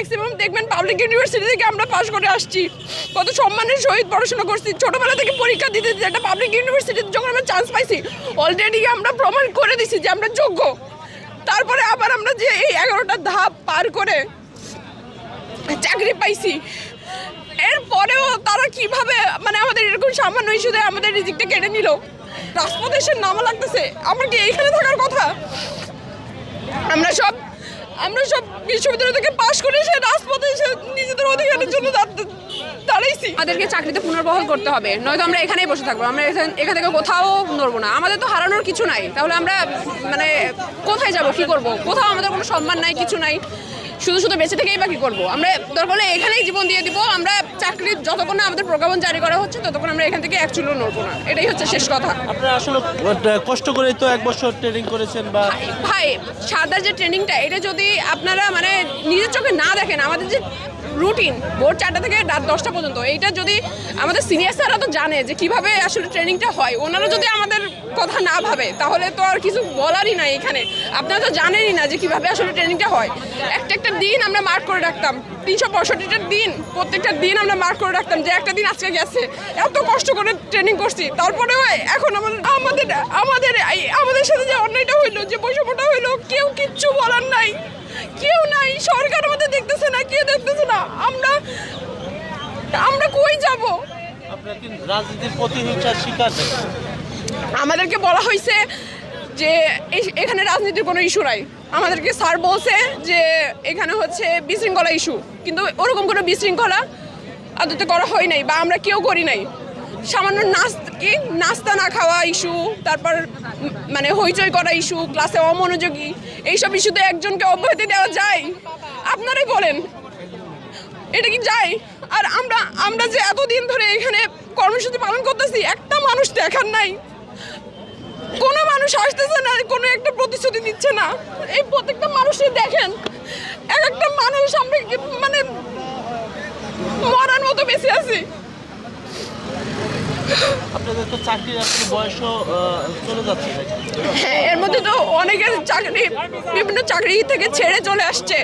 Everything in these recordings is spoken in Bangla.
ম্যাক্সিমাম দেখবেন পাবলিক ইউনিভার্সিটি থেকে আমরা পাশ করে আসছি। কত সম্মানের সহিত পড়াশোনা করছি। ছোটবেলা থেকে পরীক্ষা দিতে দিতে একটা পাবলিক ইউনিভার্সিটিতে যখন আমরা চান্স পাইছি অলরেডি আমরা প্রমাণ করে দিছি যে আমরা যোগ্য। তারপরে আবার আমরা যে এই এগারোটা ধাপ পার করে চাকরি পাইছি। এরপরেও তারা কীভাবে মানে আমাদের এরকম সামান্য ইস্যুতে আমাদের রিজিকটা কেটে নিল। রাজপথে এসে নামা লাগতেছে। আমার কি এইখানে থাকার কথা? আমরা সব আমরা সব বিশ্ববিদ্যালয় থেকে পাশ করে সে রাজপথে এসে নিজেদের অধিকারের জন্য দাঁড়- দাঁড়াইছি। আমাদেরকে চাকরিতে পুনর্বহাল করতে হবে। নয়তো আমরা এখানেই বসে থাকব। আমরা এখান থেকে কোথাও নড়বো না। আমাদের তো হারানোর কিছু নাই। তাহলে আমরা মানে কোথায় যাব? কি করব? কোথাও আমাদের কোনো সম্মান নাই, কিছু নাই। শুধু শুধু বেঁচে থেকেই বা কী করব? আমরা দরকার হলে এখানেই জীবন দিয়ে দিব। আমরা চাকরির যতক্ষণ না আমাদের প্রজ্ঞাপন জারি করা হচ্ছে ততক্ষণ আমরা এখান থেকে এক চুলো নড়বো না। এটাই হচ্ছে শেষ কথা। আপনারা আসলে কষ্ট করে তো এক বছর ট্রেনিং করেছেন বা ভাই সারদার যে ট্রেনিংটা এটা যদি আপনারা মানে নিজের চোখে না দেখেন আমাদের যে রুটিন ভোর চারটা থেকে রাত দশটা পর্যন্ত। এইটা যদি আমাদের সিনিয়র স্যাররা তো জানে যে কীভাবে আসলে ট্রেনিংটা হয়, ওনারা যদি আমাদের কথা না ভাবে, তাহলে তো আর কিছু বলারই নাই এখানে। আপনারা তো জানেনই না যে কীভাবে আসলে ট্রেনিংটা হয়। একটা একটা দিন আমরা মার্ক করে রাখতাম, তিনশো পঁয়ষট্টিটা দিন, প্রত্যেকটা দিন আমরা মার্ক করে রাখতাম যে একটা দিন আজকে গেছে। এত কষ্ট করে ট্রেনিং করছি, তারপরেও এখন আমাদের আমাদের আমাদের সাথে যে অন্যায়টা হইল, যে বৈষম্যটা হইল, কেউ কিচ্ছু বলার নাই। কেউ নাই সরকার আমাদের দেখতেছে না কেউ দেখতেছে না? আমরা আমরা কই যাব? রাজনীতির প্রতিহিংসার শিকার আমাদেরকে বলা হয়েছে যে এই- এখানে রাজনীতির কোনো ইস্যু নাই। আমাদেরকে স্যার বলছে যে এখানে হচ্ছে বিশৃঙ্খলা ইস্যু। কিন্তু ওরকম কোনো বিশৃঙ্খলা আদতে করা হয় নাই বা আমরা কেউ করি নাই। সামান্য নাচ কি? নাস্তা না খাওয়া ইস্যু তারপর মানে হইচই করা ইস্যু ক্লাসে অমনোযোগী, এইসব ইস্যুতে একজনকে অব্যাহতি দেওয়া যায়? আপনারাই বলেন। এটা কি যায়? আর আমরা আমরা যে এতদিন ধরে এখানে কর্মসূচি পালন করতেছি, একটা মানুষ দেখার নাই। কোনো মানুষ আসতেছে না, কোনো একটা প্রতিশ্রুতি দিচ্ছে না। এই প্রত্যেকটা মানুষই দেখেন, এক একটা মানুষ আমরা মানে মরার মতো বেঁচে আছি। আপনাদের তো চাকরির আসলে চলে যাচ্ছে হ্যাঁ এর মধ্যে তো অনেকের চাকরি, বিভিন্ন চাকরি থেকে ছেড়ে চলে আসছে।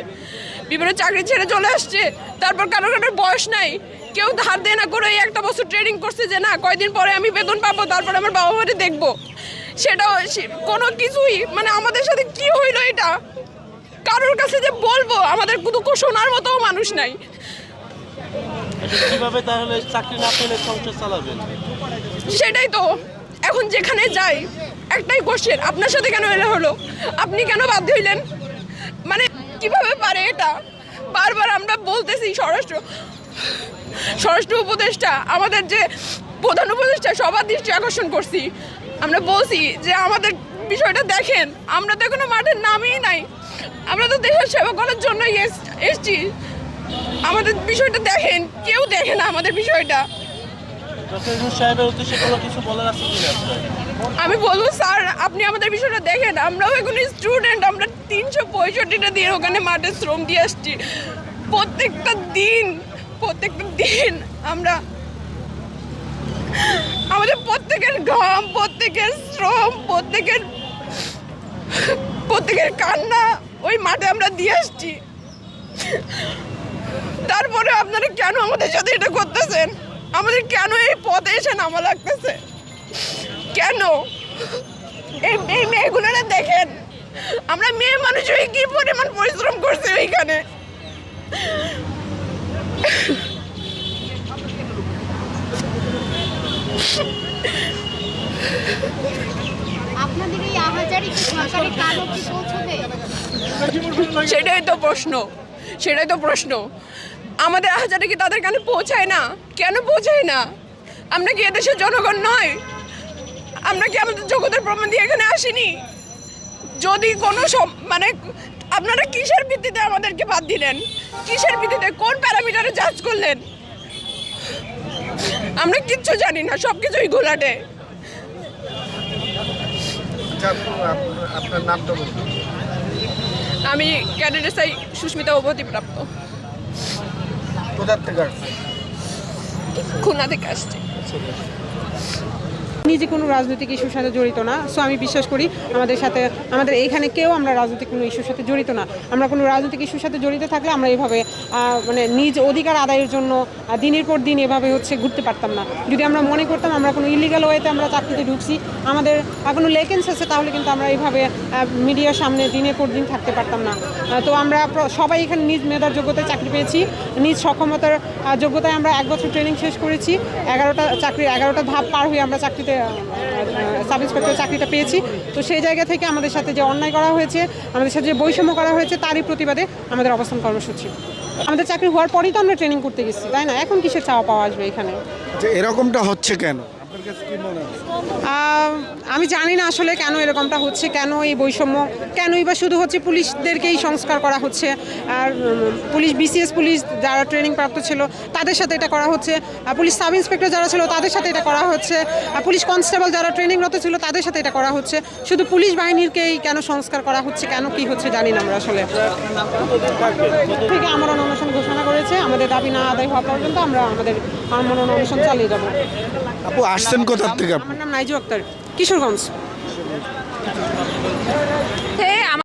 বিভিন্ন চাকরি ছেড়ে চলে আসছে, তারপর কারও কারোর বয়স নাই। কেউ ধার দেনা করে এই একটা বছর ট্রেনিং করছে যে, না, কয়দিন পরে আমি বেতন পাবো, তারপর আমার বাবা মারে দেখব। সেটাও কোনো কিছুই মানে আমাদের সাথে কি হইল এটা? কারোর কাছে যে বলব, আমাদের দুঃখ শোনার মতো মানুষ নাই। কীভাবে তাহলে চাকরি না পেলে সংসার চালাবেন? সেটাই তো। এখন যেখানে যাই, একটাই কোশ্চেন আপনার সাথে কেন এলে হলো? আপনি কেন বাধ্য হইলেন? মানে কীভাবে পারে এটা? বারবার আমরা বলতেছি স্বরাষ্ট্র স্বরাষ্ট্র উপদেষ্টা, আমাদের যে প্রধান উপদেষ্টা, সবার দৃষ্টি আকর্ষণ করছি। আমরা বলছি যে আমাদের বিষয়টা দেখেন, আমরা তো এখনও মাঠের নামই নাই। আমরা তো দেশের সেবা করার জন্যই এস- এসছি। আমাদের বিষয়টা দেখেন কেউ দেখে না আমাদের বিষয়টা? আমি বলব স্যার আপনি আমাদের বিষয়টা দেখেন আমরাও এখন স্টুডেন্ট আমরা তিনশো পঁয়ষট্টিটা দিন ওখানে মাঠে শ্রম দিয়ে আসছি। প্রত্যেকটা দিন প্রত্যেকটা দিন আমরা আমাদের প্রত্যেকের ঘাম প্রত্যেকের শ্রম প্রত্যেকের প্রত্যেকের কান্না ওই মাঠে আমরা দিয়ে আসছি। তারপরে আপনারা কেন আমাদের সাথে এটা করতেছেন? আমাদের কেন এই পথে এসে নামা লাগতেছে? কেন? এই এই মেয়েগুলোরা দেখেন আমরা মেয়ে মানুষ হয়ে কি পরিমাণ পরিশ্রম করছি ওইখানে আপনাদের এই আহাজারি কি সরকারের কান পৌঁছবে? সেটাই তো প্রশ্ন সেটাই তো প্রশ্ন। আমাদের হাজারে কি তাদের কানে পৌঁছায় না? কেন পৌঁছায় না? আমরা কি এদেশের জনগণ নয়? আমরা কি আমাদের জগতের প্রমাণ দিয়ে এখানে আসিনি? যদি কোনো মানে আপনারা কিসের ভিত্তিতে আমাদেরকে বাদ দিলেন? কিসের ভিত্তিতে? কোন প্যারামিটারে জাজ করলেন? আমরা কিচ্ছু জানি না সব কিছুই ঘোলাটে। আচ্ছা আপু, আপ- সুস্মিতা নামটা বলুন আমি ক্যাডেটেসাই সুস্মিতা অবধিপ্রাপ্ত কোথার থেকে আসছে খুলনা থেকে আসছি। নিজে কোনো রাজনৈতিক ইস্যুর সাথে জড়িত না সো আমি বিশ্বাস করি আমাদের সাথে, আমাদের এইখানে কেউ আমরা রাজনৈতিক কোনো ইস্যুর সাথে জড়িত না। আমরা কোনো রাজনৈতিক ইস্যুর সাথে জড়িত থাকলে আমরা এভাবে মানে নিজ অধিকার আদায়ের জন্য দিনের পর দিন এভাবে হচ্ছে ঘুরতে পারতাম না। যদি আমরা মনে করতাম আমরা কোনো ইলিগাল ওয়েতে আমরা চাকরিতে ঢুকছি, আমাদের কোনো লেকেন্স আছে, তাহলে কিন্তু আমরা এইভাবে মিডিয়ার সামনে দিনের পর দিন থাকতে পারতাম না। তো আমরা সবাই এখানে নিজ মেধার যোগ্যতায় চাকরি পেয়েছি, নিজ সক্ষমতার যোগ্যতায় আমরা এক বছর ট্রেনিং শেষ করেছি, এগারোটা, চাকরির এগারোটা ধাপ পার হয়ে আমরা চাকরিতে সাব ইন্সপেক্টর চাকরিটা পেয়েছি। তো সেই জায়গা থেকে আমাদের সাথে যে অন্যায় করা হয়েছে, আমাদের সাথে যে বৈষম্য করা হয়েছে, তারই প্রতিবাদে আমাদের অবস্থান কর্মসূচি। আমাদের চাকরি হওয়ার পরেই তো আমরা ট্রেনিং করতে গেছি, তাই না? এখন কিসের চাওয়া পাওয়া আসবে এখানে? যে এরকমটা হচ্ছে কেন? আমি জানি না আসলে কেন এরকমটা হচ্ছে কেন এই বৈষম্য কেনই বা শুধু হচ্ছে পুলিশদেরকেই সংস্কার করা হচ্ছে। আর পুলিশ বিসিএস পুলিশ যারা ট্রেনিং প্রাপ্ত ছিল তাদের সাথে এটা করা হচ্ছে। আর পুলিশ সাব ইন্সপেক্টর যারা ছিল তাদের সাথে এটা করা হচ্ছে। আর পুলিশ কনস্টেবল যারা ট্রেনিংরত ছিল তাদের সাথে এটা করা হচ্ছে। শুধু পুলিশ বাহিনীরকেই কেন সংস্কার করা হচ্ছে কেন কি হচ্ছে জানি না আমরা আসলে। থেকে আমরণ অনশন ঘোষণা করেছে আমাদের দাবি না আদায় হওয়া পর্যন্ত আমরা আমাদের আমরণ অনশন চালিয়ে যাব। আপু আসছেন কোথার থেকে আপনি? আমার নাম নাইজু আক্তার কিশোরগঞ্জ।